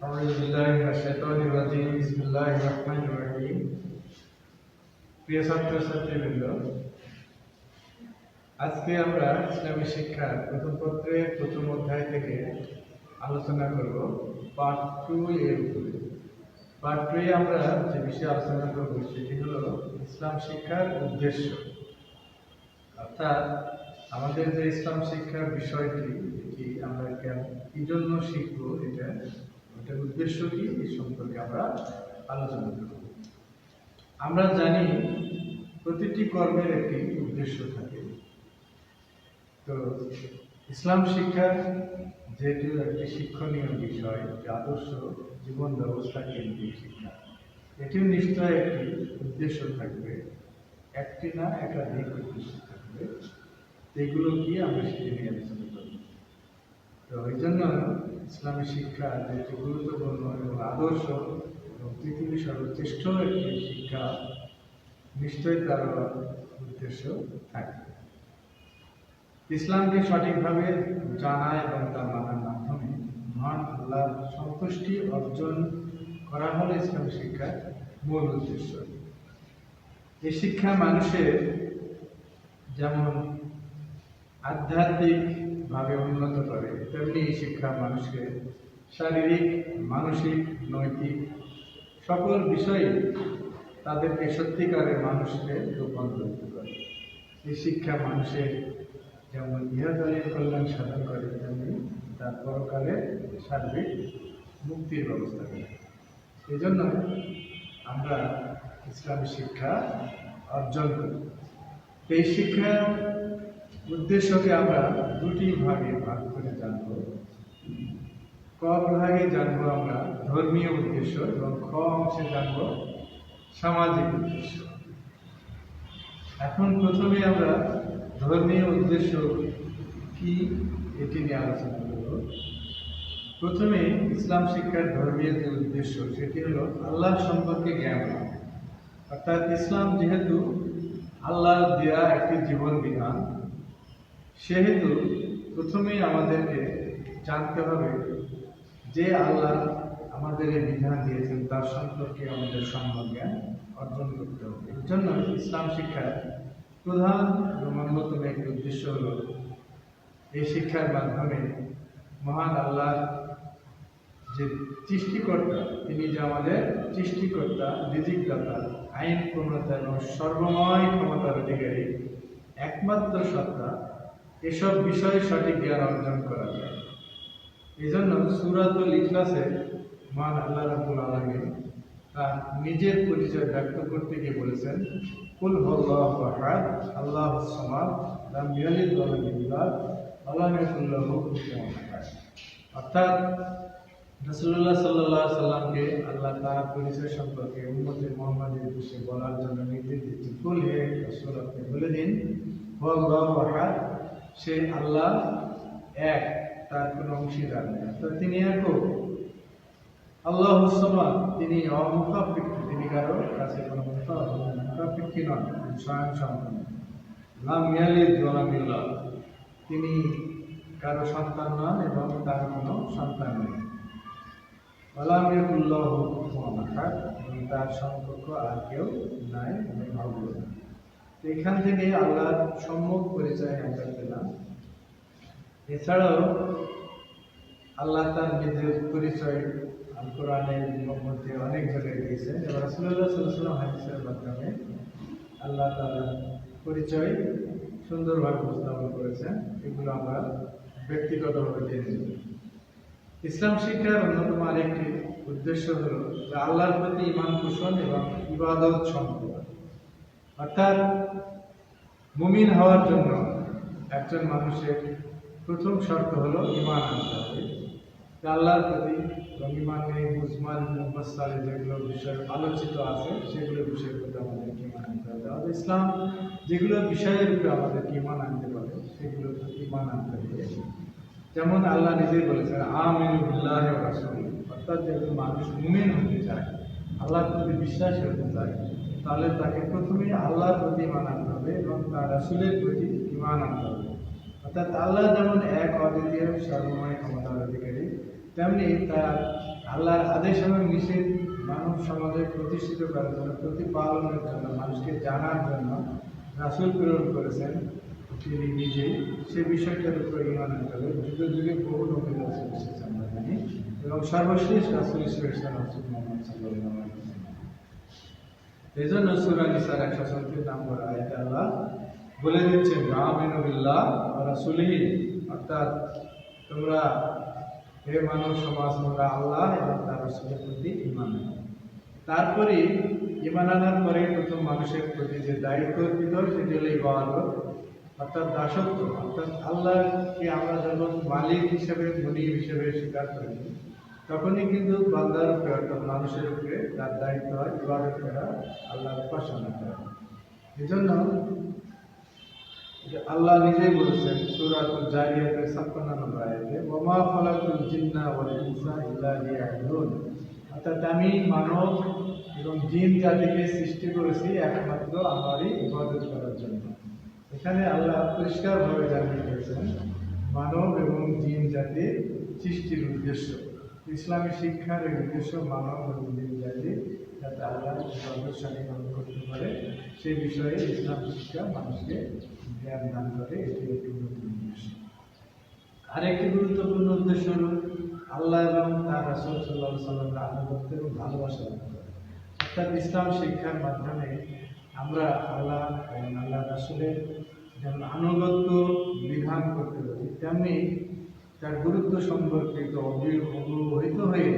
أعوذ بالله من الشيطان الرجيم بسم الله الرحمن الرحيم প্রিয় ছাত্র ছাত্রীবৃন্দ আজকে আমরা ইসলামী শিক্ষার প্রথম পত্রের প্রথম অধ্যায় থেকে আলোচনা করব পার্ট টু এর উপরে পার্ট টু এ আমরা যে বিষয়ে আলোচনা করব সেটি হলো ইসলাম শিক্ষার উদ্দেশ্য অর্থাৎ আমাদের যে ইসলাম শিক্ষার বিষয়টি এটি আমরা কেন কি জন্য শিখবো এটা এটার উদ্দেশ্য কি? এই সম্পর্কে আমরা আলোচনা করব। আমরা জানি প্রতিটি কর্মের একটি উদ্দেশ্য থাকে। তো ইসলাম শিক্ষার যেহেতু একটি শিক্ষণীয় বিষয় যে আদর্শ জীবন ব্যবস্থা কেন্দ্রিক শিক্ষা, এটিও নিশ্চয় একটি উদ্দেশ্য থাকবে। একটি না, একাধিক উদ্দেশ্য থাকবে। এগুলো কি আমরা সেটি নিয়ে আলোচনা করব। তো ওই জন্য ইসলামী শিক্ষা যেটি গুরুত্বপূর্ণ এবং আদর্শ এবং পৃথিবীর সর্বশ্রেষ্ঠ একটি শিক্ষা নিশ্চয়ই তার উদ্দেশ্য থাকে। ইসলামকে সঠিকভাবে জানা এবং তা মানার মাধ্যমে মহান আল্লাহর সন্তুষ্টি অর্জন করা হলো ইসলামী শিক্ষার মূল উদ্দেশ্য। এই শিক্ষা মানুষের যেমন আধ্যাত্মিকভাবে উন্নত করে। তেমনি এই শিক্ষা মানুষকে শারীরিক, মানসিক, নৈতিক সকল বিষয়ে তাদেরকে সত্যিকারের মানুষকে রূপান্তরিত করে। এই শিক্ষা মানুষের যেমন ইহাকালের কল্যাণ সাধন করে, তেমনি তার পরকালে সার্বিক মুক্তির ব্যবস্থা করে। এই জন্য আমরা ইসলামী শিক্ষা অর্জন করি। এই শিক্ষার উদ্দেশ্যকে আমরা দুটি ভাগে ভাগ করে জানব। ক ভাগে জানব আমরা ধর্মীয় উদ্দেশ্য এবং খ অংশে জানব সামাজিক উদ্দেশ্য। এখন প্রথমে আমরা ধর্মীয় উদ্দেশ্য কি এটি নিয়ে আলোচনা করব। প্রথমে ইসলাম শিক্ষার ধর্মীয় যে উদ্দেশ্য, সেটি হল আল্লাহ সম্পর্কে জ্ঞান অর্থাৎ ইসলাম যেহেতু আল্লাহ দেয়া একটি জীবন বিধান সেহেতু প্রথমেই আমাদেরকে জানতে হবে যে আল্লাহ আমাদের এই বিধান দিয়েছেন, তার সম্পর্কে আমাদের সম্যক জ্ঞান অর্জন করতে হবে। এর জন্য ইসলাম শিক্ষার প্রধান এবং অন্যতম একটি উদ্দেশ্য হল, এই শিক্ষার মাধ্যমে মহান আল্লাহ যে সৃষ্টিকর্তা, তিনি যে আমাদের সৃষ্টিকর্তা রিজিকদাতা আইন প্রণতা এবং সর্বময় ক্ষমতার অধিকারী, একমাত্র সত্তা এসব বিষয়ে সঠিক জ্ঞান অর্জন করা যায়। এই জন্য সুরাতুল ইখলাসে মহান আল্লাহ রাবুল আলমী তার নিজের পরিচয় ব্যক্ত করতে গিয়ে বলেছেন, কুল হল্লাহ আহাদ, আল্লাহ সমাদ, লাম ইয়ালিদ ওয়া লাম ইউলাদ ওয়া লাম ইয়াকুল লাহু কুফুয়ান আহাদ। অর্থাৎ রাসূলুল্লাহ সাল্লাল্লাহু সাল্লামকে আল্লাহ তার পরিচয় সম্পর্কে উম্মতে মুহাম্মাদের বিষয়ে বলার জন্য নির্দেশ দিচ্ছেন। কুল হে রাসূল, আপনি বলে দিন, হুয়াল্লাহু আহাদ সে আল্লাহ এক, তার কোনো অংশীদার নেই। অর্থাৎ তিনি একক আল্লাহ সামাদ তিনি অমুখাপেক্ষী, তিনি কারও কাছে কোনো মুখাপেক্ষী নন স্বয়ং সম্পন্ন। নাম ইয়ালিদ ওয়া তিনি কারও সন্তান নন এবং তার কোনো সন্তান নেই। এবং তার সম্পর্ক আর কেউ নাই আমি তো এখান থেকে আল্লাহর সম্মুখ পরিচয় আমরা পেলাম। এছাড়াও আল্লাহ তার নিজের পরিচয় কোরআনের মধ্যে অনেক জায়গায় দিয়েছেন। এবং রাসুল্লাহ হাদিসের মাধ্যমে আল্লাহ তার পরিচয় সুন্দরভাবে উপস্থাপন করেছেন। এগুলো আমরা ব্যক্তিগতভাবে জেনে ইসলাম শিক্ষার অন্যতম আরেকটি উদ্দেশ্য হল আল্লাহর প্রতি ইমান পোষণ এবং ইবাদত সম্পর্ক অর্থাৎ মুমিন হওয়ার জন্য একজন মানুষের প্রথম শর্ত হলো ইমান আনতে হবে। আল্লাহর প্রতি এবং ইমান নেই মুসমান মোহাম্মদ যেগুলো বিষয় আলোচিত আছে, সেগুলো বিষয়ের প্রতি আমাদেরকে ইমান আনতে হবে। আমাদের ইসলাম যেগুলো বিষয়ের উপরে আমাদেরকে ইমান আনতে পারে, সেগুলো ইমান আনতে হবে। যেমন আল্লাহ নিজেই বলেছেন, আমিন বিল্লাহ রাসূল। অর্থাৎ যদি মানুষ মুমিন হতে চায়, আল্লাহর প্রতি বিশ্বাস হতে চায় তাহলে তাকে প্রথমে আল্লাহর প্রতি ইমান আনতে হবে এবং তার রাসুলের প্রতি ইমান আনতে হবে। অর্থাৎ আল্লাহ যেমন এক অদ্বিতীয় সর্বময় ক্ষমতার অধিকারী, তেমনি তার আল্লাহর আদেশ এবং নিষেধ মানব সমাজে প্রতিষ্ঠিত করার জন্য, প্রতিপালনের জন্য, মানুষকে জানার জন্য রাসুল প্রেরণ করেছেন। তিনি নিজে সে বিষয়টার উপর ইমান আনতে হবে। যুগে যুগে বহু নবী রাসুল এসেছে আমরা জানি। এবং সর্বশেষ রাসুল এসেছেন রাসুল মোহাম্মদ সাল্লাহ এই জন্য সুরা নিসার একশো সত্তর নম্বর আয়াতে আল্লাহ বলে দিচ্ছেন রামিনুল্লাহ রাসুলিহি অর্থাৎ তোমরা হে মানব সমাজ, তোমরা আল্লাহ এবং তার রাসুলের প্রতি ইমান। তারপরে ইমান আনার পরে প্রথম মানুষের প্রতি যে দায়িত্ব অর্পিত, সেটি হলো ইবাদত, অর্থাৎ দাসত্ব, অর্থাৎ আল্লাহকে আমরা যখন মালিক হিসেবে, ধনী হিসেবে স্বীকার করি তখনই কিন্তু বান্দার উপরে অর্থাৎ মানুষের উপরে তার দায়িত্ব হয়, ইবাদত করা, আল্লাহর উপাসনা করা। এই জন্য আল্লাহ নিজেই বলেছেন, সূরাতুল 56 নম্বর আয়াতে, ওমা খালাকুল জিন্না ইল্লা অর্থাৎ আমি মানব এবং জিন জাতিকে সৃষ্টি করেছি একমাত্র আমারই ইবাদত করার জন্য। এখানে আল্লাহ পরিষ্কারভাবে জানিয়ে দিয়েছেন, মানব এবং জিন জাতির সৃষ্টির উদ্দেশ্য। ইসলামী শিক্ষার উদ্দেশ্য মানব জিন যাতে আল্লাহ সর্বসারী গ্রহণ করতে পারে, সেই বিষয়ে ইসলাম শিক্ষা মানুষকে জ্ঞান দান করে, এটি একটি গুরুত্বপূর্ণ উদ্দেশ্য আরেকটি গুরুত্বপূর্ণ উদ্দেশ্য হল আল্লাহ এবং তার রাসুল সাল্লাহ সাল্লামকে আনুগত্য এবং ভালোবাসা। অর্থাৎ ইসলাম শিক্ষার মাধ্যমে আমরা আল্লাহ আল্লাহ রাসুলের যেমন আনুগত্য বিধান করতে পারি, তেমনি তার গুরুত্ব সম্পর্কিত অবি- অবহিত হয়ে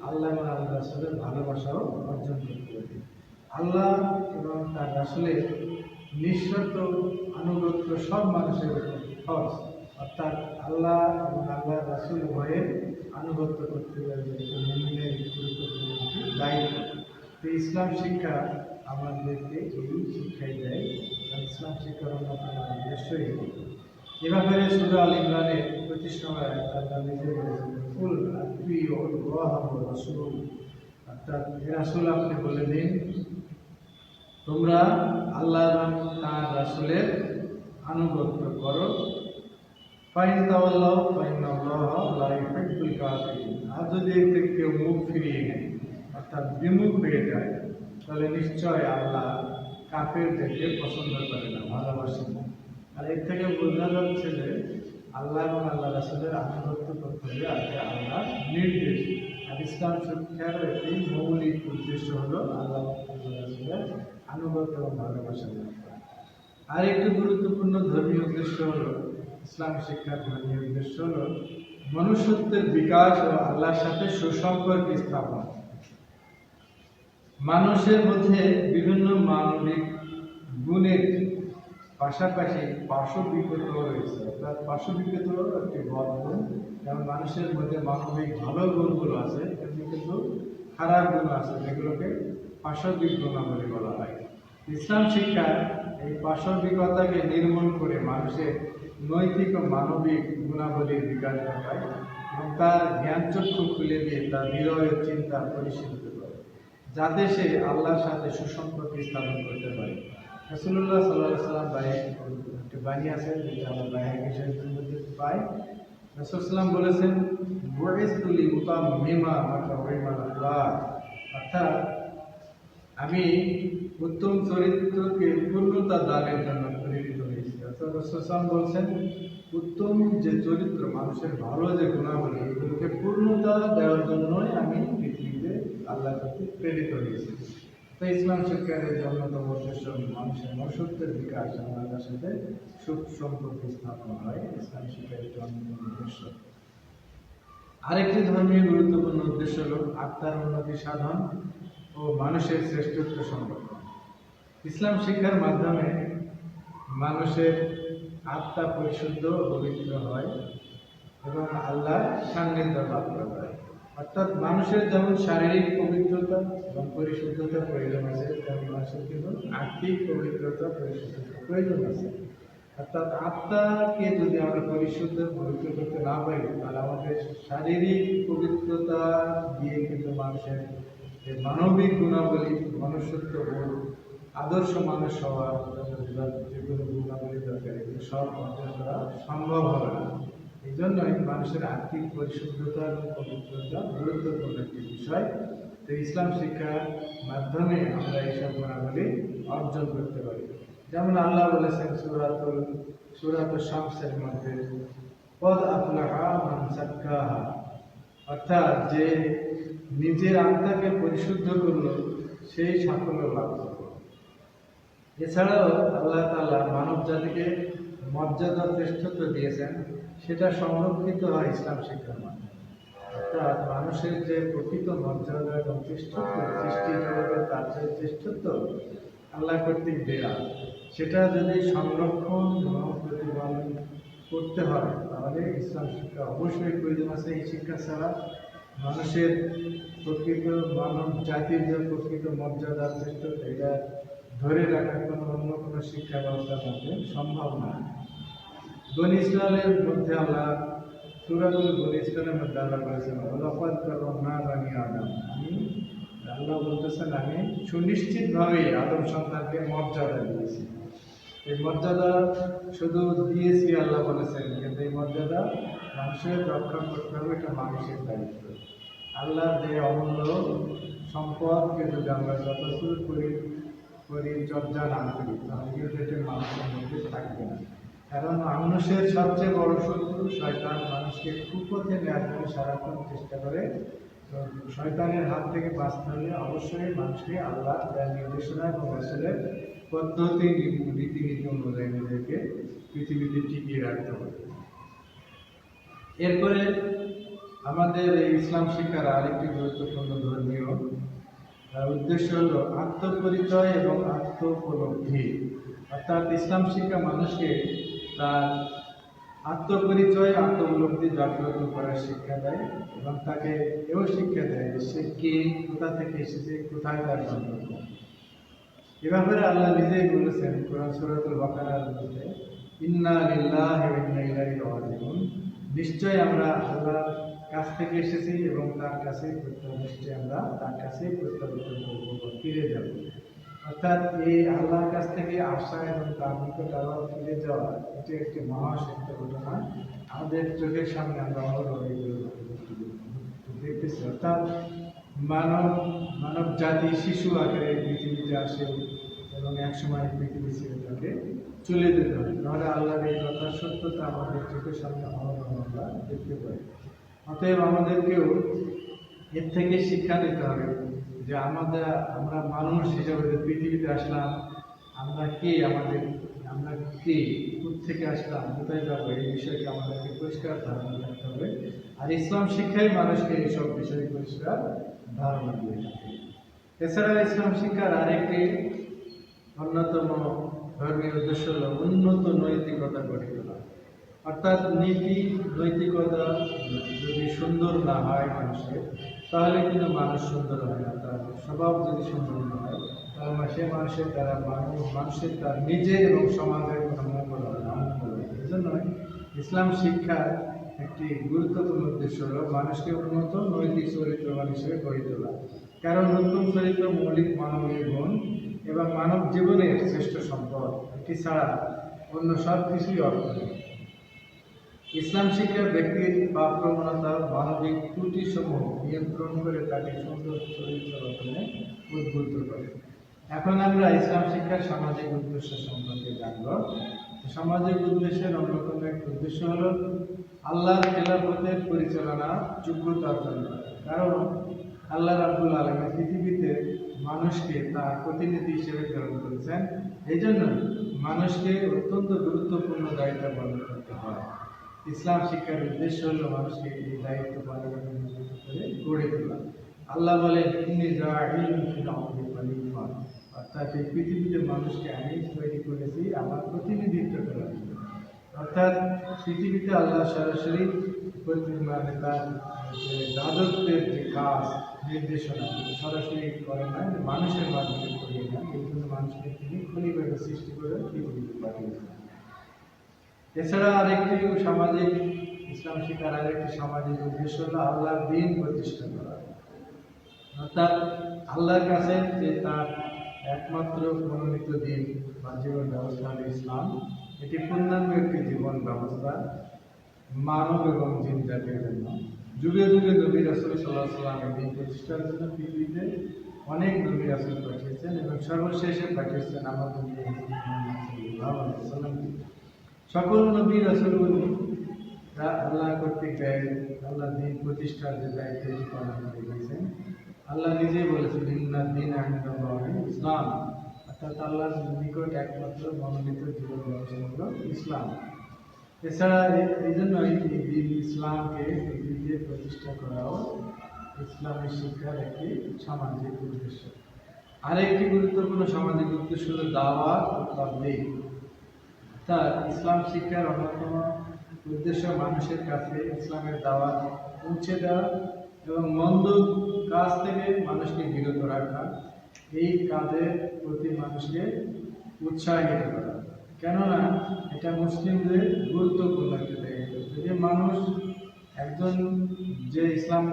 আল্লাহ এবং আল্লাহ রাসুলের ভালোবাসাও অর্জন করতে পারি। আল্লাহ এবং তার রাসুলের নিঃশর্ত আনুগত্য সব মানুষের ফরজ। অর্থাৎ আল্লাহ এবং আল্লাহ রাসুল উভয়ের আনুগত্য করতে এটা মুমিনের গুরুত্বপূর্ণ দায়িত্ব। তো ইসলাম শিক্ষা আমাদেরকে এই শিক্ষাই দেয়। ইসলাম শিক্ষার অন্যতম উদ্দেশ্যই এভাবে সুরা আল ইমরানের আয়াত আল্লাহ নিজে বলেছেন ফুল আত্মী রাসুল অর্থাৎ এ রাসুল আপনি বলে দিন। তোমরা আল্লাহ এবং তার রাসুলের আনুগত্য করো। ফাইন তাওয়াল্লাহ ফাইন আল্লাহ লা ইউহিব্বুল কাফিরিন। আর যদি এর কেউ মুখ ফিরিয়ে নেয়, অর্থাৎ বিমুখ হয়ে যায়, তাহলে নিশ্চয় আল্লাহ কাফেরদেরকে পছন্দ করে না ভালোবাসেন না। আর এর থেকে বোঝা যাচ্ছে যে আল্লাহ এবং আল্লাহ রাসুলের আনুগত্য করতে হবে আজকে আল্লাহ নির্দেশ আর ইসলাম শিক্ষার একটি মৌলিক উদ্দেশ্য হলো আল্লাহ আল্লাহ রাসুলের আনুগত্য এবং ভালোবাসা করা। আর একটি গুরুত্বপূর্ণ ধর্মীয় উদ্দেশ্য হলো ইসলাম শিক্ষার ধর্মীয় উদ্দেশ্য হলো মনুষ্যত্বের বিকাশ ও আল্লাহর সাথে সুসম্পর্ক স্থাপন মানুষের মধ্যে বিভিন্ন মানবিক গুণের পাশাপাশি পার্শ্ব পার্শ্ববিকত রয়েছে। অর্থাৎ পার্শ্ববিকত একটি বদ গুণ। যেমন মানুষের মধ্যে মানবিক ভালো গুণগুলো আছে, তেমনি কিন্তু খারাপ গুণ আছে, যেগুলোকে পাশবিক গুণাবলী বলা হয়। ইসলাম শিক্ষা এই পাশবিকতাকে নির্মূল করে মানুষের নৈতিক ও মানবিক গুণাবলীর বিকাশ ঘটায় এবং তার জ্ঞানচক্ষু খুলে দিয়ে তার হৃদয়ের চিন্তা পরিশীলিত করে। যাতে সে আল্লাহর সাথে সুসম্পর্ক স্থাপন করতে পারে। রসুল্লাহ সাল্লাহ সাল্লাম বাই একটি বাণী আছে, যেটা আমরা বাহ্যিক হিসেবে মধ্যে পাই। রসুলাম বলেছেন বয়স তুলি উতাম মেমা অর্থাৎ, আমি উত্তম চরিত্রকে পূর্ণতা দানের জন্য প্রেরিত হয়েছি। অর্থাৎ রসুলাম বলছেন, উত্তম যে চরিত্র মানুষের ভালো যে গুণাবলী, এগুলোকে পূর্ণতা দেওয়ার জন্যই আমি পৃথিবীতে আল্লাহ প্রেরিত হয়েছি। তো ইসলাম শিক্ষার এই অন্যতম উদ্দেশ্য মানুষের মনুষ্যত্বের বিকাশ আল্লাহর সাথে সুখ সম্পর্ক স্থাপন হয়। ইসলাম শিক্ষার একটি অন্যতম উদ্দেশ্য। আরেকটি ধর্মীয় গুরুত্বপূর্ণ উদ্দেশ্য হল আত্মার উন্নতি সাধন ও মানুষের শ্রেষ্ঠত্ব সংরক্ষণ। ইসলাম শিক্ষার মাধ্যমে মানুষের আত্মা পরিশুদ্ধ পবিত্র হয় এবং আল্লাহ সান্নিধ্য লাভ করে। অর্থাৎ মানুষের যেমন শারীরিক পবিত্রতা এবং পরিশুদ্ধতার প্রয়োজন আছে, তেমন মানুষের কিন্তু আর্থিক পবিত্রতা, পরিশুদ্ধতার প্রয়োজন আছে। অর্থাৎ আত্মাকে যদি আমরা পরিশুদ্ধ, পবিত্র করতে না পারি, তাহলে আমাদের শারীরিক পবিত্রতা দিয়ে কিন্তু মানুষের যে মানবিক গুণাবলী, মনুষ্যত্ব বোধ, আদর্শ মানুষ হওয়ার যেগুলো গুণাবলী দরকার এগুলো সব অর্জন করা সম্ভব হবে না। এই জন্যই মানুষের আর্থিক পরিশুদ্ধতা এবং পবিত্রতা গুরুত্বপূর্ণ একটি বিষয়। তো ইসলাম শিক্ষার মাধ্যমে আমরা এইসব গুণাবলী অর্জন করতে পারি। যেমন আল্লাহ বলেছেন সুরাতুল সুরাত শামসের মধ্যে পদ আফলাহা মান অর্থাৎ যে নিজের আত্মাকে পরিশুদ্ধ করল, সেই সাফল্য লাভ করল। এছাড়াও আল্লাহ তাআলা মানব জাতিকে মর্যাদা শ্রেষ্ঠত্ব দিয়েছেন। সেটা সংরক্ষিত হয় ইসলাম শিক্ষার মাধ্যমে। অর্থাৎ মানুষের যে প্রকৃত মর্যাদা এবং শ্রেষ্ঠত্ব তার যে শ্রেষ্ঠত্ব আল্লাহ কর্তৃক দেয়া, সেটা যদি সংরক্ষণ এবং প্রতিপালন করতে হয়, তাহলে ইসলাম শিক্ষা অবশ্যই প্রয়োজন আছে এই শিক্ষা ছাড়া। মানুষের প্রকৃত মানব জাতির যে প্রকৃত মর্যাদা শ্রেষ্ঠত্ব এটা ধরে রাখার কোনো অন্য কোনো শিক্ষা ব্যবস্থার মধ্যে সম্ভব না। বনি মধ্যে আল্লাহ সুরাতুল বনি ইসরায়েলের মধ্যে আল্লাহ বলেছেন অলফাত করো না বানি আদম। আমি, আল্লাহ বলতেছেন, আমি সুনিশ্চিতভাবে আদম সন্তানকে মর্যাদা দিয়েছি। এই মর্যাদা শুধু দিয়েছি আল্লাহ বলেছেন, কিন্তু এই মর্যাদা মানুষের রক্ষা করতে হবে, এটা মানুষের দায়িত্ব। আল্লাহর যে অমূল্য সম্পদকে যদি আমরা যতদূর করি পরিচর্যা না করি, তাহলে কিন্তু এটা মানুষের মধ্যে থাকবে না। কারণ মানুষের সবচেয়ে বড় শত্রু শয়তান। মানুষকে কুপথে নেওয়ার জন্য সারাক্ষণ চেষ্টা করে। শয়তানের হাত থেকে বাঁচতে হলে অবশ্যই মানুষকে আল্লাহ দেওয়ার নির্দেশনা এবং আসলে পদ্ধতি, নীতি- রীতিনীতি অনুযায়ী নিজেকে পৃথিবীতে টিকিয়ে রাখতে হবে। এরপরে আমাদের এই ইসলাম শিক্ষার আরেকটি গুরুত্বপূর্ণ ধর্মীয় উদ্দেশ্য হল আত্মপরিচয় এবং আত্ম উপলব্ধি অর্থাৎ ইসলাম শিক্ষা মানুষকে তার আত্মপরিচয় আত্ম উপলব্ধি জাগ্রত করার শিক্ষা দেয় এবং তাকে এও শিক্ষা দেয় যে সে কে, কোথা থেকে এসেছে, কোথায় তার গন্তব্য এ ব্যাপারে আল্লাহ নিজেই বলেছেন কোরআন সূরাতুল বাকারার মধ্যে, ইন্না লিল্লাহি ইন্না নিশ্চয় আমরা আল্লাহর কাছ থেকে এসেছি এবং তার কাছেই প্রত্যাবর্তন আমরা, তার কাছেই প্রত্যাবর্তন করব ফিরে যাব। অর্থাৎ এই আল্লাহর কাছ থেকে আসা এবং তার নিকট ফিরে যাওয়া, এটি একটি মহাসত্য ঘটনা। আমাদের চোখের সামনে আমরা অহরহ দেখতেছি। অর্থাৎ মানব মানব জাতি শিশু আকারে পৃথিবীতে আসে এবং একসময় পৃথিবী ছেড়ে তাকে চলে যেতে হয়। নাহলে আল্লাহর এই কথার সত্যতা আমাদের চোখের সামনে অহরহ আমরা দেখতে পাই। অতএব আমাদেরকেও এর থেকে শিক্ষা নিতে হবে। যে আমাদের, আমরা মানুষ হিসাবে পৃথিবীতে আসলাম, আমরা কে আমাদের, আমরা কে থেকে আসলাম, কোথায় যাব, এই বিষয়কে আমাদেরকে পরিষ্কার ধারণা রাখতে হবে। আর ইসলাম শিক্ষাই মানুষকে এইসব বিষয়ে পরিষ্কার ধারণা দিয়ে থাকে। এছাড়া ইসলাম শিক্ষার আরেকটি অন্যতম ধর্মীয় উদ্দেশ্য হল উন্নত নৈতিকতা গড়ে তোলা। অর্থাৎ নীতি, নৈতিকতা যদি সুন্দর না হয় মানুষের তাহলে কিন্তু মানুষ সুন্দর হয় না, তার স্বভাব যদি সুন্দর না হয়, তাহলে সে মানুষের দ্বারা মানুষ মানুষের তার নিজের এবং সমাজের কোনো মঙ্গল হয় না অমঙ্গল হয়। এই জন্যই ইসলাম শিক্ষার একটি গুরুত্বপূর্ণ উদ্দেশ্য হল মানুষকে উন্নত নৈতিক চরিত্রবান হিসেবে গড়ে তোলা। কারণ নতুন চরিত্র মৌলিক মানবীয় গুণ এবং মানব জীবনের শ্রেষ্ঠ সম্পদ, এটি ছাড়া অন্য সব কিছুই অর্থ ইসলাম শিক্ষা ব্যক্তির পাপ প্রবণতা মানবিক ত্রুটি সমূহ নিয়ন্ত্রণ করে তাকে সুন্দর চরিত্র গঠনে উদ্বুদ্ধ করে। এখন আমরা ইসলাম শিক্ষার সামাজিক উদ্দেশ্য সম্পর্কে জানব। সামাজিক উদ্দেশ্যের অন্যতম এক উদ্দেশ্য হল আল্লাহর খেলাফতের পরিচালনা যোগ্যতা অর্জন করা কারণ আল্লাহ রাবুল আলমী পৃথিবীতে মানুষকে তার প্রতিনিধি হিসেবে প্রেরণ করেছেন। এই জন্য মানুষকে অত্যন্ত গুরুত্বপূর্ণ দায়িত্ব পালন করতে হয়। ইসলাম শিক্ষার উদ্দেশ্য হলো মানুষকে এই দায়িত্ব অনুপ্রাণিত করে গড়ে তোলা। আল্লাহ খলিফা অর্থাৎ এই পৃথিবীতে মানুষকে আমি তৈরি করেছি আমার প্রতিনিধিত্ব করার জন্য। অর্থাৎ পৃথিবীতে আল্লাহ সরাসরি মানে তার, যে রাজত্বের যে কাজ, নির্দেশনা, সরাসরি করে না মানুষের মাধ্যমে করিয়ে না এই জন্য মানুষকে তিনি খলিফাকে সৃষ্টি করে পৃথিবীতে পাঠিয়েছেন। এছাড়া আরেকটি সামাজিক ইসলাম শিক্ষার আরেকটি সামাজিক উদ্দেশ্য হলো আল্লাহর দিন প্রতিষ্ঠা করা। অর্থাৎ আল্লাহর কাছে যে তার একমাত্র মনোনীত দিন বা জীবন ব্যবস্থা হলো ইসলাম, এটি পূর্ণাঙ্গ একটি জীবন ব্যবস্থা, মানব এবং জিন জাতির জন্য। যুগে যুগে নবী রাসুল সাল্লাহ সাল্লামের দিন প্রতিষ্ঠার জন্য পৃথিবীতে অনেক নবী রাসুল পাঠিয়েছেন এবং সর্বশেষে পাঠিয়েছেন আমাদের নবী মুহাম্মদ সাল্লাল্লাহু আলাইহি ওয়াসাল্লামকে। সকল নবী রাসুলগুলি আল্লাহ কর্তৃক আল্লাহ দিন প্রতিষ্ঠার যে দায়িত্বটি পালন করে গেছেন আল্লাহ নিজেই বলেছেন ইন্না দিন ইসলাম। অর্থাৎ আল্লাহর নিকট একমাত্র মনোনীত জীবন ব্যবস্থা হলো ইসলাম। এছাড়া এই জন্যই এই দিন ইসলামকে পৃথিবীতে প্রতিষ্ঠা করাও ইসলামী শিক্ষার একটি সামাজিক উদ্দেশ্য। আরেকটি গুরুত্বপূর্ণ সামাজিক উদ্দেশ্য হলো দাওয়া ও তাবলীগ। অর্থাৎ ইসলাম শিক্ষার অন্যতম উদ্দেশ্য মানুষের কাছে ইসলামের দাওয়া পৌঁছে দেওয়া এবং মন্দ কাজ থেকে মানুষকে বিরত রাখা, এই কাজের প্রতি মানুষকে উৎসাহিত করা। কেননা, এটা মুসলিমদের গুরুত্বপূর্ণ একটা দায়িত্ব যদি মানুষ একজন যে ইসলাম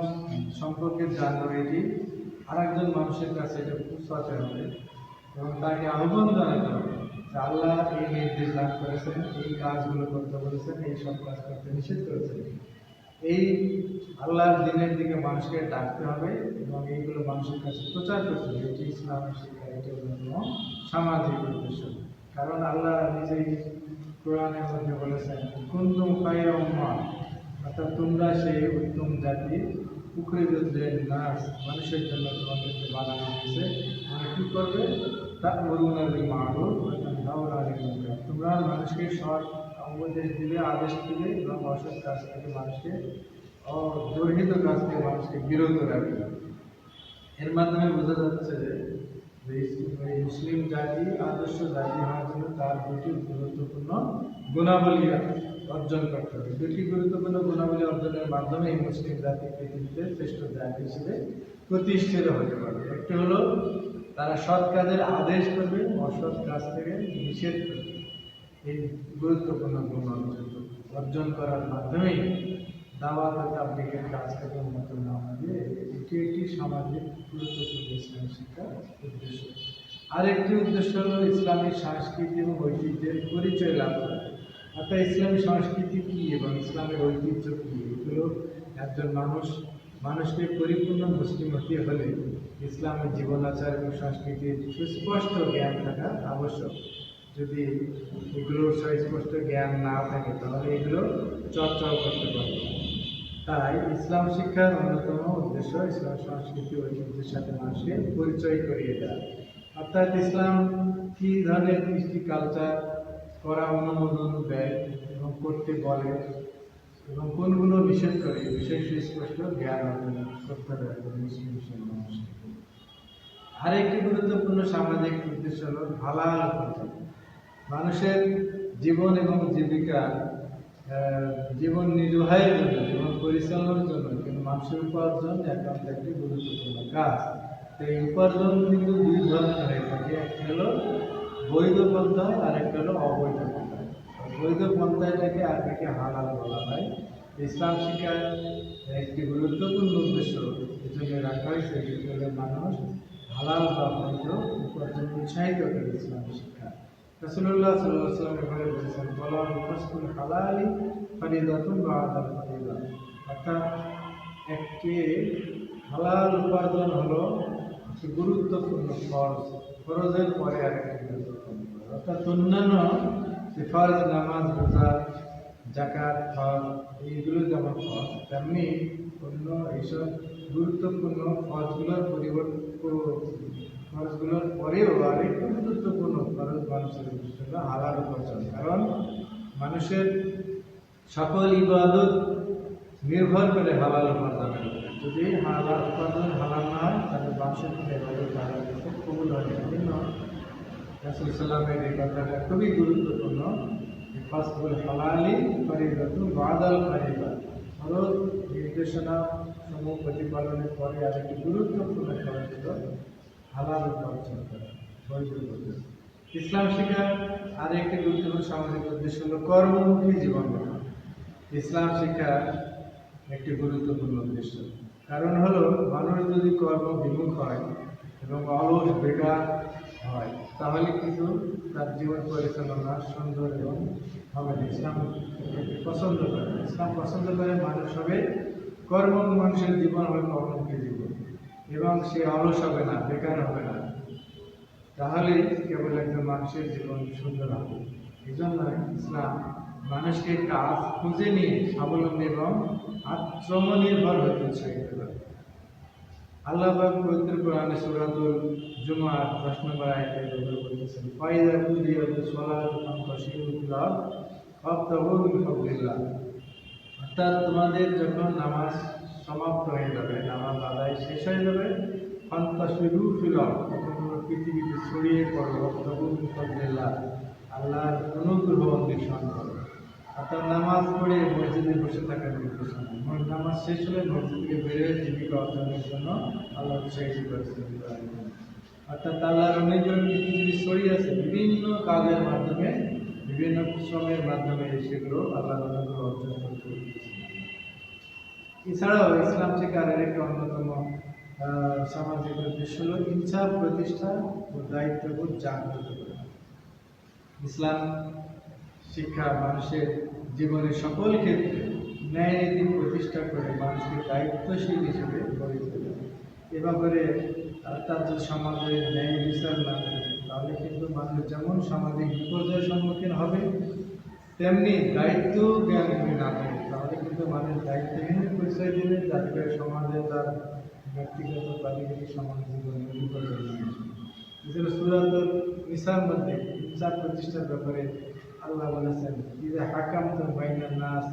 সম্পর্কে জানলো এটি আর একজন মানুষের কাছে এটা পৌঁছাতে হবে এবং তাকে আহ্বান জানাতে হবে। আল্লাহ এই নির্দেশ দান করেছেন, এই কাজগুলো করতে বলেছেন, এই সব কাজ করতে নিষেধ করেছেন। এই আল্লাহর দিনের দিকে মানুষকে ডাকতে হবে এবং এইগুলো মানুষের কাছে প্রচার করতে হবে। এটি ইসলামের শিক্ষা, এটি অন্যতম সামাজিক উদ্দেশ্য। কারণ আল্লাহ নিজেই কোরআনের মধ্যে বলেছেন, কুন্তুম খায়রা উম্মাহ অর্থাৎ তোমরা সেই উত্তম জাতি উখরিজুদ্দিন নাস, মানুষের জন্য তোমাদেরকে বানানো হয়েছে। মানে কী করবে? তা বলুন তোমরা মানুষকে সৎ উপদেশ দিবে, আদেশ দিবে এবং অসৎ কাজ থেকে মানুষকে অদর্হিত কাজ থেকে মানুষকে বিরত রাখবে। এর মাধ্যমে বোঝা যাচ্ছে যে মুসলিম জাতি, আদর্শ জাতি হওয়ার জন্য তার দুটি গুরুত্বপূর্ণ গুণাবলী অর্জন করতে হবে। দুটি গুরুত্বপূর্ণ গুণাবলী অর্জনের মাধ্যমে এই মুসলিম জাতি পৃথিবীতে শ্রেষ্ঠ জাতি হিসেবে প্রতিষ্ঠিত হতে পারবে। একটি হলো তারা সৎ কাজের আদেশ করবে, অসৎ কাজ থেকে নিষেধ করবে। এই গুরুত্বপূর্ণ গুণ অর্জন করার মাধ্যমেই দাওয়াত ও তাবলিগের কাজ থেকে উন্নত না হবে এটি একটি সামাজিক গুরুত্বপূর্ণ ইসলামী শিক্ষার উদ্দেশ্য। আরেকটি উদ্দেশ্য হলো ইসলামী সংস্কৃতি এবং ঐতিহ্যের পরিচয় লাভ করা। অর্থাৎ ইসলামী সংস্কৃতি কী এবং ইসলামের ঐতিহ্য কী? এগুলো একজন মানুষ, মানুষকে পরিপূর্ণ মুসলিম হতে হলে ইসলামের জীবনাচার এবং সংস্কৃতির সুস্পষ্ট জ্ঞান থাকা আবশ্যক। যদি এগুলোর সুস্পষ্ট জ্ঞান না থাকে, তাহলে এগুলো চর্চাও করতে পারবে তাই ইসলাম শিক্ষার অন্যতম উদ্দেশ্য ইসলাম সংস্কৃতি ঐতিহ্যের সাথে মানুষকে পরিচয় করিয়ে দেওয়া। অর্থাৎ ইসলাম কী ধরনের কৃষ্টি কালচার করা, অনুমোদন দেয় এবং করতে বলে এবং কোনগুলো নিষেধ করে বিষয়ে সুস্পষ্ট জ্ঞান অর্জন করতে হবে মুসলিম মানুষকে আরেকটি গুরুত্বপূর্ণ সামাজিক উদ্দেশ্য হল হালাল মানুষের জীবন এবং জীবিকা জীবন নির্বাহের জন্য, জীবন পরিচালনার জন্য কিন্তু মানুষের উপার্জন একান্ত একটি গুরুত্বপূর্ণ কাজ। তো এই উপার্জন কিন্তু দুই ধরনের হয়ে থাকে। একটি হলো বৈধ পন্থা আর একটা হলো অবৈধ পন্থা বৈধ পন্থাটাকে আরবিকে হালাল বলা হয়। ইসলাম শিক্ষার একটি গুরুত্বপূর্ণ উদ্দেশ্য এজন্য রাখা হয়েছে। মানুষ হালাল বা বৈধ উপার্জন উৎসাহিত করে ইসলাম শিক্ষা। রসুল্লাহ সাল্লাহ সাল্লাম এভাবে বলেছেন, বলা মুখস্কুল হালালি ফরিদাতুন বা আদাল ফরিদা। অর্থাৎ একটি হালাল উপার্জন হলো একটি গুরুত্বপূর্ণ ফরজ। ফরজের পরে আর একটি গুরুত্বপূর্ণ অর্থাৎ অন্যান্য যে নামাজ, রোজা জাকাত, হজ, এইগুলো যেমন ফরজ তেমনি অন্য এইসব গুরুত্বপূর্ণ ফরজগুলোর পরিবর্তন ফরজগুলোর পরেও আরেকটু গুরুত্বপূর্ণ ফরজ মানুষের জন্য হালাল উপার্জন। কারণ মানুষের সকল ইবাদত নির্ভর করে হালাল উপার্জনের উপরে। যদি হালাল উপার্জন হালাল না হয়, তাহলে মানুষের কোনো ইবাদত কবুল হয় না। রাসুল সাল্লামের এই কথাটা খুবই গুরুত্বপূর্ণ। ফাসবুল হালালি ফরিদতু বাদাল ফারিদা। ফরজ নির্দেশনা সমূহ প্রতিপালনের পরে আরেকটি গুরুত্বপূর্ণ ফরজ হলো হালাল উপার্জন করা ইসলাম শিক্ষার আরেকটি গুরুত্বপূর্ণ সামাজিক উদ্দেশ্য হল কর্মমুখী জীবন ইসলাম শিক্ষার একটি গুরুত্বপূর্ণ উদ্দেশ্য। কারণ হলো, মানুষ যদি কর্ম বিমুখ হয় এবং অলস, বেকার হয়। তাহলে কিন্তু তার জীবন পরিচালনা সুন্দর এবং হবে ইসলাম পছন্দ করে। ইসলাম পছন্দ করে মানুষ হবে কর্ম মানুষের জীবন হবে কর্মকে জীবন। এবং সে অলস হবে না, বেকার হবে না। তাহলে কেবল একজন মানুষের জীবন সুন্দর হবে। এই জন্য ইসলাম মানুষকে কাজ খুঁজে নিয়ে স্বাবলম্বী এবং আত্মনির্ভর হতে উৎসাহিত করে। আল্লাহ পবিত্র কোরআনে সূরাতুল জুমার 10 নম্বর আয়াতে উল্লেখ করেছেন ফাইদা অর্থাৎ তোমাদের যখন নামাজ সমাপ্ত হয়ে যাবে, নামাজ আদায় শেষ হয়ে যাবে ফান্তাশিরু ফিল তখন তোমরা পৃথিবীতে ছড়িয়ে পড়ো ফাবতাগু মিন আল্লাহর অনুগ্রহ অন্বেষণ করো। অর্থাৎ নামাজ পড়ে মসজিদে বসে থাকার নির্দেশ নয়। নামাজ শেষ হলে মসজিদ থেকে বেরিয়ে জীবিকা অর্জনের জন্য আল্লাহ উৎসাহিত করেছেন অর্থাৎ আল্লাহর অনেকজন পৃথিবী ছড়িয়ে আছে। বিভিন্ন কাজের মাধ্যমে, বিভিন্ন শ্রমের মাধ্যমে সেগুলো আল্লাহর অনুগ্রহ অর্জন করতে এছাড়াও ইসলাম শিকারের একটি অন্যতম সামাজিক উদ্দেশ্য হল ইনসাফ প্রতিষ্ঠা ও দায়িত্ববোধ জাগ্রত করা। ইসলাম শিক্ষা মানুষের জীবনের সকল ক্ষেত্রে ন্যায় নীতি প্রতিষ্ঠা করে মানুষকে দায়িত্বশীল হিসেবে গড়ে তোলে। এ ব্যাপারে অর্থাৎ যদি সমাজে ন্যায় বিচার না করে, তাহলে কিন্তু মানুষ যেমন সামাজিক বিপর্যয়ের সম্মুখীন হবে, তেমনি দায়িত্ব জ্ঞান না থাকে, তাহলে কিন্তু মানুষ দায়িত্বহীন পরিচয় দিলে যাতে সমাজে তার ব্যক্তিগত পারিবারিক সমাজ জীবনে বিপর্যয় নিয়ে আসবে এছাড়া সুরাতুল নিসার মধ্যে ইচ্ছা প্রতিষ্ঠার ব্যাপারে আল্লাহ বলেছেন ইদা হাকাম তো বাইনার নাস।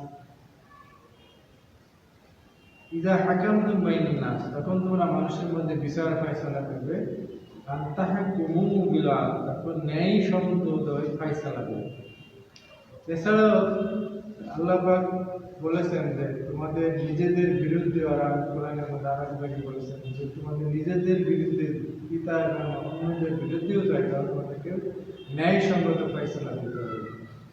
ইদা হাকাম তো বাইনার নাস। তখন তোমরা মানুষের মধ্যে বিচার ফাইসলা করবে। আর তাহা কুমু বিলাল। তখন ন্যায় সম্মত হয়ে ফাইসলা করবে। এছাড়াও আল্লাহ পাক বলেছেন যে, তোমাদের নিজেদের বিরুদ্ধে ওরা কোরআনের মধ্যে আরেকবারই বলেছেন যে, তোমাদের নিজেদের বিরুদ্ধে পিতা এবং অন্যদের বিরুদ্ধেও তাহলে তোমাদেরকে ন্যায়সঙ্গত ফাইসলা দিতে হবে।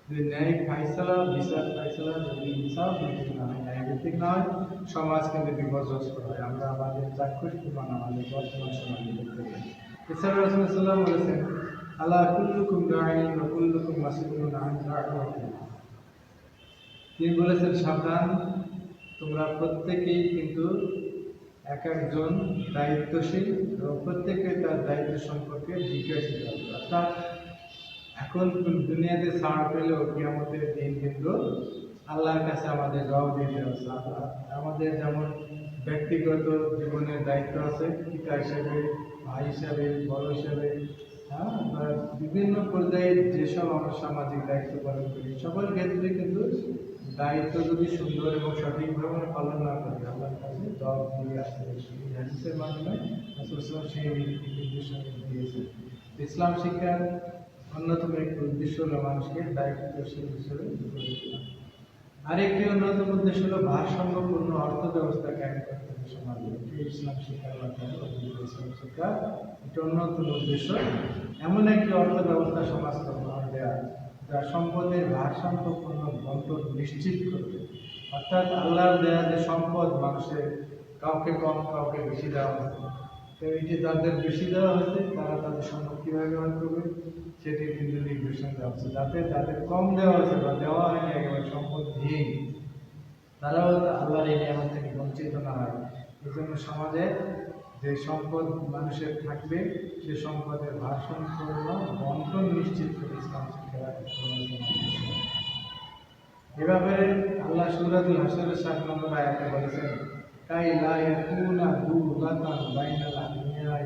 ন্যায় ফাইসলা, বিচার ফাইসলা, যদি ইনসাফ না হয় ন্যায়ভিত্তিক না হয়, সমাজ কিন্তু বিপর্যস্ত হয় আমরা আমাদের চাক্ষুষ প্রমাণ, আমাদের বর্তমান এছাড়া রসুল্লাহ বলেছেন আল্লাহ কুল্লুকুম রাইন কুল্লুকুম তিনি বলেছেন, সাবধান, তোমরা প্রত্যেকেই কিন্তু এক একজন দায়িত্বশীল এবং প্রত্যেকে তার দায়িত্ব সম্পর্কে জিজ্ঞাসিত অর্থাৎ এখন দুনিয়াতে ছাড় পেলেও কিয়ামতের দিন কিন্তু আল্লাহর কাছে আমাদের জবাব দিতে হবে। আল্লাহ, আমাদের যেমন ব্যক্তিগত জীবনের দায়িত্ব আছে, পিতা হিসেবে ভাই হিসাবে, বড় হিসাবে হ্যাঁ বিভিন্ন পর্যায়ে যেসব আমরা সামাজিক দায়িত্ব পালন করি, সকল ক্ষেত্রে কিন্তু দায়িত্ব যদি সুন্দর এবং সঠিকভাবে পালন না করি, আল্লাহর কাছে জবাব দিয়ে আসতে হাদিসের মাধ্যমে সেই নির্দেশনা দিয়েছে ইসলাম শিক্ষার অন্যতম একটি উদ্দেশ্য হলো মানুষকে দায়িত্বশীল হিসেবে আরেকটি অন্যতম উদ্দেশ্য হলো ভারসাম্যপূর্ণ অর্থ ব্যবস্থা কায়েম করতে হবে সমাজে। এই ইসলাম শিক্ষার মাধ্যমে ইসলাম শিক্ষা একটি অন্যতম উদ্দেশ্য। এমন একটি অর্থ ব্যবস্থা সমাজকে উপহার দেওয়া যা সম্পদের ভারসাম্যপূর্ণ বন্টন নিশ্চিত করবে। অর্থাৎ আল্লাহর দেয়া যে সম্পদ মানুষের কাউকে কম, কাউকে বেশি দেওয়া এই যে যাদের বেশি দেওয়া হয়েছে, তারা তাদের সম্পদ কীভাবে ব্যবহার করবে, সেটি কিন্তু নির্দেশন দেওয়া হচ্ছে। যাতে যাদের কম দেওয়া হয়েছে বা দেওয়া হয়নি, একেবারে সম্পদ দিয়েই তারাও আল্লাহর এই নিয়ামত থেকে বঞ্চিত না হয়। এই জন্য সমাজে যে সম্পদ মানুষের থাকবে, সে সম্পদের ভারসাম্যপূর্ণ বন্টন নিশ্চিত করে ইসলাম শিক্ষা এভাবে আল্লাহ সুরাতুল হাসরের সাত নম্বর আয়াতে বলেছেন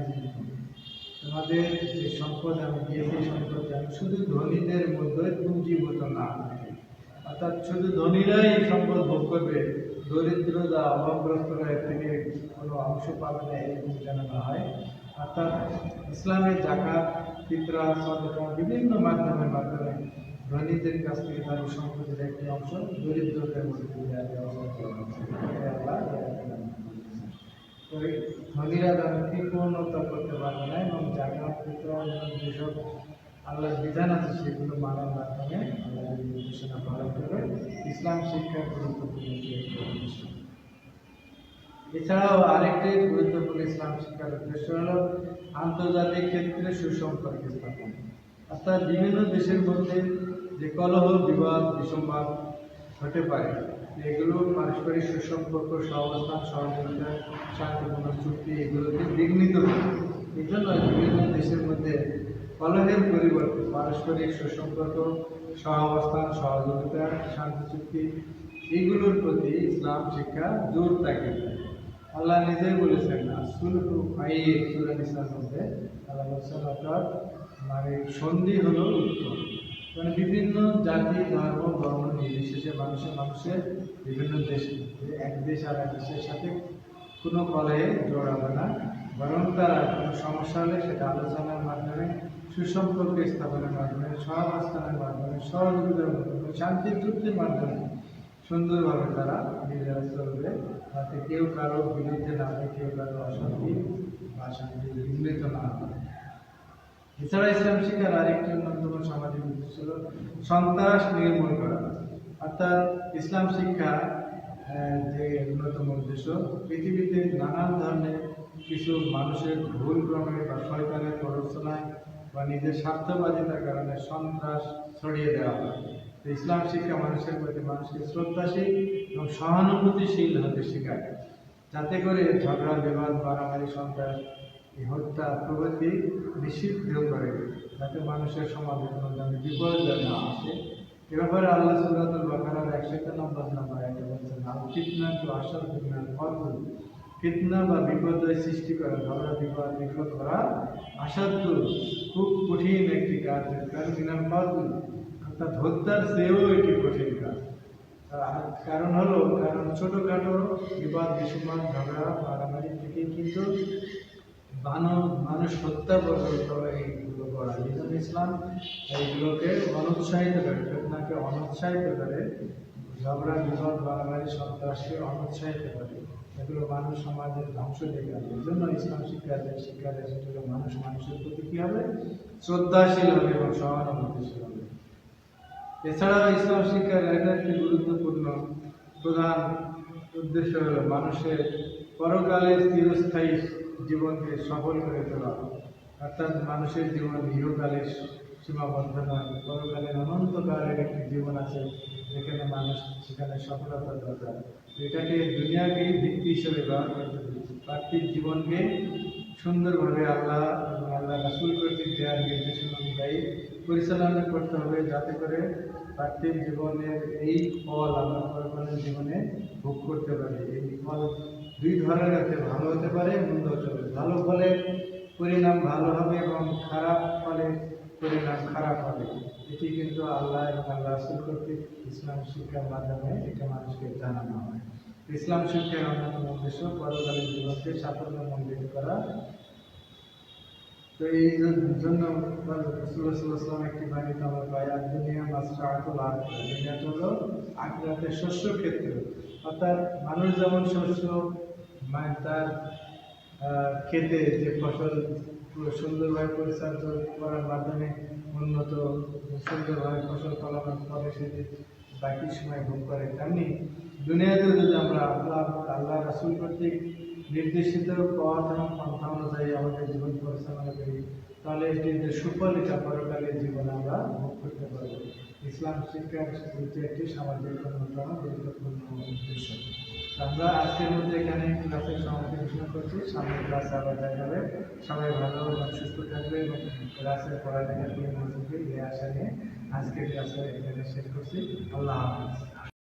মিনকুম তোমাদের যে সম্পদ আমি দিয়েছি সম্পদ যেন শুধু ধনীদের মধ্যে পুঞ্জীভূত না অর্থাৎ শুধু ধনীরাই সম্পদ ভোগ করবে। দরিদ্রতা, অভাবগ্রস্তরা এর থেকে কোনো অংশ পাবে না এরকম যেন না হয়। অর্থাৎ ইসলামের জাকাত ফিতরা, সদকা বিভিন্ন মাধ্যমের মাধ্যমে ধনীদের কাছ থেকে তাদের সম্পদের একটি অংশ দরিদ্রদের মধ্যে দেওয়া দেওয়া হচ্ছে। এটাই আল্লাহ এই আয়াতে নাম করেছেন। করতে পারবে না এবং যেসব বিধান আছে সেগুলো মানার মাধ্যমে আল্লাহ নির্দেশনা পালন ইসলাম শিক্ষার গুরুত্বপূর্ণ এছাড়াও আরেকটি গুরুত্বপূর্ণ ইসলাম শিক্ষার উদ্দেশ্য হলো আন্তর্জাতিক ক্ষেত্রে সুসম্পর্ক স্থাপন। অর্থাৎ বিভিন্ন দেশের মধ্যে যে কলহ, বিবাদ, বিসম্বাদ হতে পারে এগুলো পারস্পরিক সুসম্পর্ক সহাবস্থান সহযোগিতা শান্তিপূর্ণ চুক্তি এগুলোকে বিঘ্নিত করে এই জন্য বিভিন্ন দেশের মধ্যে কলহের পরিবর্তে পারস্পরিক সুসম্পর্ক, সহাবস্থান, সহযোগিতা, শান্তি চুক্তি, এইগুলোর প্রতি ইসলাম, শিক্ষা জোর থাকে আল্লাহ নিজেই বলেছেন না সুলহু খাইয়ে সুরান ইসলাম মধ্যে আল্লাহ বলছেন, অর্থাৎ মানে সন্ধি হলো উত্তম। মানে বিভিন্ন জাতি, ধর্ম ধর্ম নির্বিশেষে মানুষের মানুষের বিভিন্ন মধ্যে এক দেশ আর এক দেশের সাথে কোনো কলহে জড়াবে না। বরং তারা কোনো সমস্যা হলে সেটা আলোচনার মাধ্যমে, সুসম্পর্ক স্থাপনের মাধ্যমে, সহাবস্থানের মাধ্যমে, সহযোগিতার মাধ্যমে, শান্তি চুক্তির মাধ্যমে সুন্দরভাবে তারা নিজেরা চলবে। যাতে কেউ কারও বিরুদ্ধে না, কেউ কারও অশান্তি বা শান্তি বিঘ্নিত না হয় এছাড়া ইসলাম শিক্ষার আরেকটি অন্যতম সামাজিক উদ্দেশ্য হল সন্ত্রাস নির্মূল করা। অর্থাৎ ইসলাম শিক্ষা যে অন্যতম উদ্দেশ্য, পৃথিবীতে নানান ধরনের কিছু মানুষের ভুল ক্রমে বা সরকারের প্ররোচনায় বা নিজের স্বার্থবাদিতার কারণে সন্ত্রাস ছড়িয়ে দেওয়া হয়। তো ইসলাম শিক্ষা মানুষের প্রতি মানুষকে শ্রদ্ধাশীল এবং সহানুভূতিশীল হতে শেখায়। যাতে করে ঝগড়া, বিবাদ, মারামারি, সন্ত্রাস এই হত্যা প্রভৃতি নিষিদ্ধ করে, যাতে মানুষের সমাজে কোনো ধরনের বিপদ না আসে। এ ব্যাপারে আল্লাহ সুল্লাহুল বাকারার একশো একানব্বই নম্বর একটা বলছেন, আল ফিতনা তো আসল ফিতনার ফজল ফিতনা বা বিপর্যয় সৃষ্টি করা ঝগড়া বিপদ বিপদ করা আসাধ্য খুব কঠিন একটি কাজ। কারণ কিনার ফজল অর্থাৎ হত্যার চেয়েও একটি কঠিন কাজ। কারণ হলো, কারণ ছোটোখাটো বিবাদ বিসম্মান ঝগড়া, মারামারি থেকে কিন্তু মানুষ হত্যা পর্যন্ত এইগুলো করা এই ইসলাম এইগুলোকে অনুৎসাহিত করে, ফেতনাকে অনুৎসাহিত করে ঝগড়া বিবাদ মারামারি সন্ত্রাসকে অনুৎসাহিত করে। এগুলো মানুষ সমাজের ধ্বংস ডেকে আনে এই জন্য ইসলাম শিক্ষা দেয় শিক্ষা দেয় সেটা হলো মানুষ মানুষের প্রতি কী হবে? শ্রদ্ধাশীল হবে এবং সহানুভূতিশীল হবে। এছাড়াও ইসলাম শিক্ষার একটা গুরুত্বপূর্ণ প্রধান উদ্দেশ্য হলো মানুষের পরকালের চিরস্থায়ী জীবনকে সফল করে তোলা। অর্থাৎ মানুষের জীবন ইহকালের সীমাবদ্ধ নয় পরকালের অনন্তকালের একটি জীবন আছে। যেখানে মানুষ, সেখানে সফলতা দরকার। এটাকে দুনিয়াকেই ভিত্তি হিসেবে ব্যবহার করতে পার্থিব জীবনকে সুন্দরভাবে আল্লাহ এবং আল্লাহ রাসুল কর্তৃক দেওয়ার নির্দেশনা অনুযায়ী পরিচালনা করতে হবে যাতে করে পার্থিব জীবনের এই ফল আমরা পরকালের জীবনে ভোগ করতে পারি। এই ফল দুই ধরনের হতে ভালো হতে পারে, মন্দ হতে পারে। ভালো ফলে পরিণাম ভালো হবে এবং খারাপ ফলে পরিণাম খারাপ হবে। এটি কিন্তু আল্লাহ এবং আল্লাহ রাসুল কর্তৃক ইসলাম শিক্ষার মাধ্যমে এটা মানুষকে জানানো হয়। ইসলাম শিক্ষার অন্যতম উদ্দেশ্য পরকালীন জীবনকে সাফল্যমণ্ডিত করা। তো এই জন্য একটি বাণীতে আমরা পাই আর দুনিয়া মাস্টার আকুল আর দুনিয়াটা হলো আখরাতের শস্য ক্ষেত্র অর্থাৎ মানুষ যেমন শস্য মানে তার খেতে যে ফসল সুন্দরভাবে পরিচর্যা করার মাধ্যমে উন্নত সুন্দরভাবে ফসল ফলানোর পরে সেটি বাকি সময় ভোগ করে, তেমনি দুনিয়াতেও যদি আমরা আল্লাহ আল্লাহ রাসুল কর্তৃক নির্দেশিত পথ এবং পন্থা অনুযায়ী আমাদের জীবন পরিচালনা করি, তাহলে এটি যে সুফল এটা পরকালের জীবনে আমরা ভোগ করতে পারব। ইসলাম শিক্ষার একটি সামাজিক, অন্যতম গুরুত্বপূর্ণ উদ্দেশ্য। আমরা আজকের মধ্যে এখানে ক্লাসের সমাপ্তি ঘোষণা করছি। সামনের ক্লাস আবার দেখা হবে। সবাই ভালো এবং সুস্থ থাকবে এবং ক্লাসের পড়ালেখার দিয়ে মনোযোগ এই আশা নিয়ে আজকের ক্লাসে এখানে শেষ করছি। আল্লাহ হাফিজ।